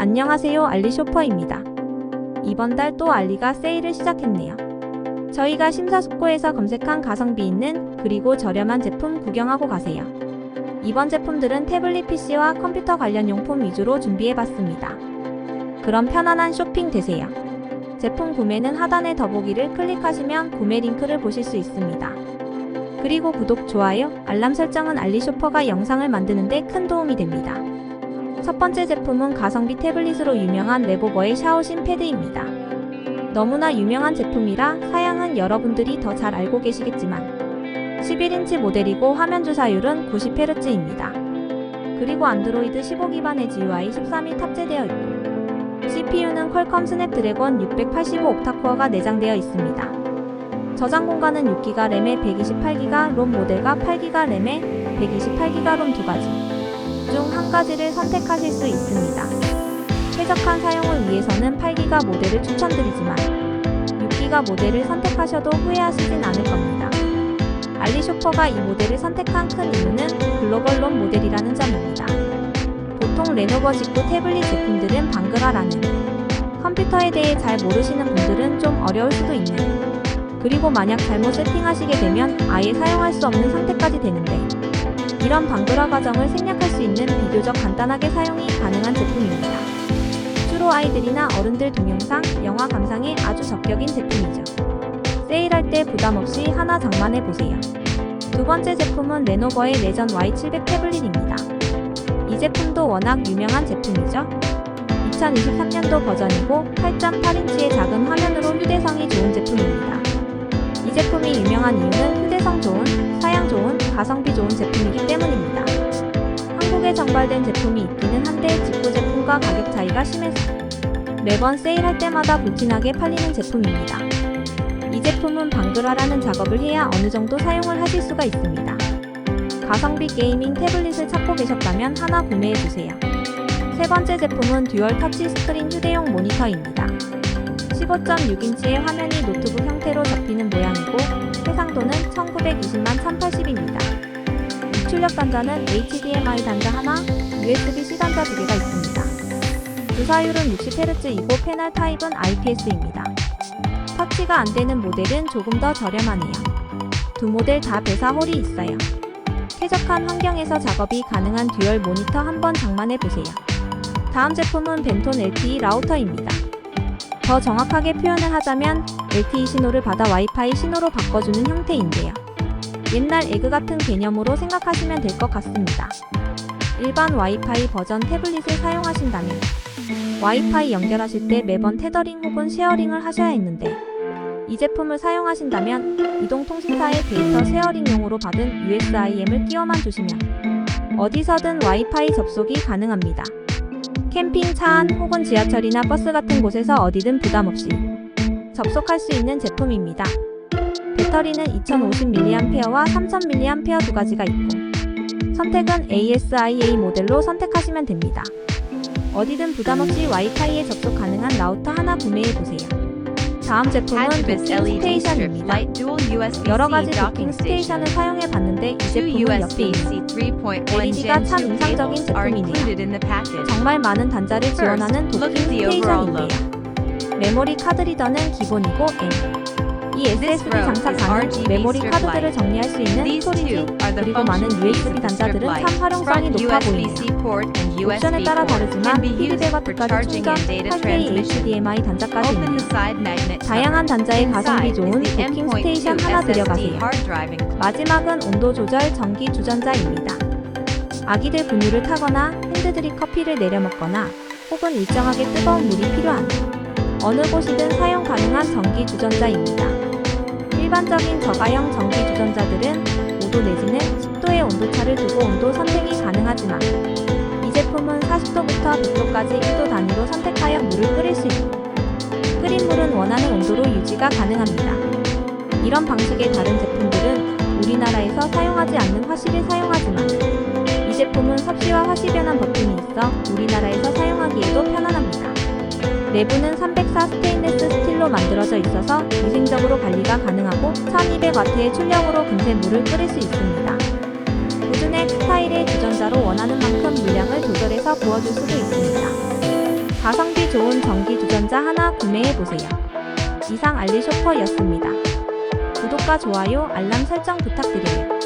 안녕하세요 알리쇼퍼입니다. 이번 달 또 알리가 세일을 시작했네요. 저희가 심사숙고해서 검색한 가성비 있는 그리고 저렴한 제품 구경하고 가세요. 이번 제품들은 태블릿 PC와 컴퓨터 관련 용품 위주로 준비해봤습니다. 그럼 편안한 쇼핑 되세요. 제품 구매는 하단의 더보기를 클릭하시면 구매 링크를 보실 수 있습니다. 그리고 구독, 좋아요, 알람 설정은 알리쇼퍼가 영상을 만드는데 큰 도움이 됩니다. 첫 번째 제품은 가성비 태블릿으로 유명한 레보버의 샤오신 패드입니다. 너무나 유명한 제품이라 사양은 여러분들이 더 잘 알고 계시겠지만 11인치 모델이고 화면 주사율은 90Hz입니다. 그리고 안드로이드 15 기반의 GUI 13이 탑재되어 있고 CPU는 퀄컴 스냅드래곤 685 옥타코어가 내장되어 있습니다. 저장 공간은 6기가 램에 128기가 롬 모델과 8기가 램에 128기가 롬 두 가지 중 한 가지를 선택하실 수 있습니다. 쾌적한 사용을 위해서는 8기가 모델을 추천드리지만 6기가 모델을 선택하셔도 후회하시진 않을 겁니다. 알리쇼퍼가 이 모델을 선택한 큰 이유는 글로벌 롬 모델이라는 점입니다. 보통 레노버 직구 태블릿 제품들은 방그라라는 컴퓨터에 대해 잘 모르시는 분들은 좀 어려울 수도 있는 그리고 만약 잘못 세팅하시게 되면 아예 사용할 수 없는 상태까지 되는데 이런 방그라 과정을 생략할 수 있는 비교적 간단하게 사용이 가능한 제품입니다. 주로 아이들이나 어른들 동영상, 영화 감상에 아주 적격인 제품이죠. 세일할 때 부담 없이 하나 장만해 보세요. 두 번째 제품은 레노버의 레전 Y700 태블릿입니다. 이 제품도 워낙 유명한 제품이죠. 2023년도 버전이고 8.8인치의 작은 화면으로 휴대성이 좋은 제품입니다. 이 제품이 유명한 이유는 휴대성 좋은, 사양 좋은, 가성비 좋은 제품이기 때문입니다. 한국에 정발된 제품이 있기는 한데 직구 제품과 가격 차이가 심해서 매번 세일할 때마다 불티나게 팔리는 제품입니다. 이 제품은 방그라라는 작업을 해야 어느 정도 사용을 하실 수가 있습니다. 가성비 게이밍 태블릿을 찾고 계셨다면 하나 구매해 주세요. 세 번째 제품은 듀얼 터치 스크린 휴대용 모니터입니다. 15.6인치의 화면이 노트북 형태로 잡히는 모양이고 해상도는 1920만 1080입니다. 입출력 단자는 HDMI 단자 하나, USB-C 단자 두 개가 있습니다. 주사율은 60Hz이고 패널 타입은 IPS입니다. 터치가 안 되는 모델은 조금 더 저렴하네요. 두 모델 다 배사 홀이 있어요. 쾌적한 환경에서 작업이 가능한 듀얼 모니터 한번 장만해 보세요. 다음 제품은 벤톤 LTE 라우터입니다. 더 정확하게 표현을 하자면 LTE 신호를 받아 와이파이 신호로 바꿔주는 형태인데요. 옛날 에그 같은 개념으로 생각하시면 될 것 같습니다. 일반 와이파이 버전 태블릿을 사용하신다면 와이파이 연결하실 때 매번 테더링 혹은 쉐어링을 하셔야 했는데 이 제품을 사용하신다면 이동통신사의 데이터 쉐어링용으로 받은 USIM을 끼워만 주시면 어디서든 와이파이 접속이 가능합니다. 캠핑 차 안 혹은 지하철이나 버스 같은 곳에서 어디든 부담 없이 접속할 수 있는 제품입니다. 배터리는 2050mAh와 3000mAh 두 가지가 있고 선택은 ASIA 모델로 선택하시면 됩니다. 어디든 부담 없이 와이파이에 접속 가능한 라우터 하나 구매해 보세요. 다음 제품은 도킹 스테이션입니다. 여러 가지 도킹 스테이션을. 사용해 봤는데 이 제품은 3.1 LED가 참2 인상적인 제품이네요. 정말 많은 단자를 지원하는 도킹 스테이션인데요. 메모리 카드 리더는 기본이고 M. 이 SSD row 장착 is 가능 RGB 메모리 카드들을. 정리할 수 있는 스토리지 그리고 많은 USB 단자들은. 참 활용성이 높아 and 옵션에 따라 다르지만 피드백까지 charging 충전, and data 8K transmission. HDMI 단자까지 magnet 다양한 단자의 가성비 좋은 도킹 M.2 스테이션 하나 들여가세요. 마지막은 온도 조절 전기 주전자입니다. 아기들 분유를 타거나 핸드드립 커피를 내려 먹거나 혹은 일정하게 뜨거운 물이 필요한 어느 곳이든 사용 가능한 전기 주전자입니다. 일반적인 저가형 전기 주전자들은 5도 내지는 10도의 온도차를 두고 온도 선택이 가능하지만 이 제품은 40도부터 100도까지 1도 단위로 선택하여 물을 끓일 수 있고 끓인 물은 원하는 온도로 유지가 가능합니다. 이런 방식의 다른 제품들은 우리나라에서 사용하지 않는 화실을 사용하지만 이 제품은 섭씨와 화시 변환 버튼이 있어 우리나라에서 사용하기에도 편안합니다. 내부는 304 스테인레스 스틸로 만들어져 있어서 위생적으로 관리가 가능하고 1200W의 출력으로 금세 물을 끓일 수 있습니다. 우드넥 스타일의 주전자로 원하는 만큼 물량을 조절해서 부어줄 수도 있습니다. 가성비 좋은 전기 주전자 하나 구매해보세요. 이상 알리 쇼퍼였습니다. 구독과 좋아요, 알람 설정 부탁드려요.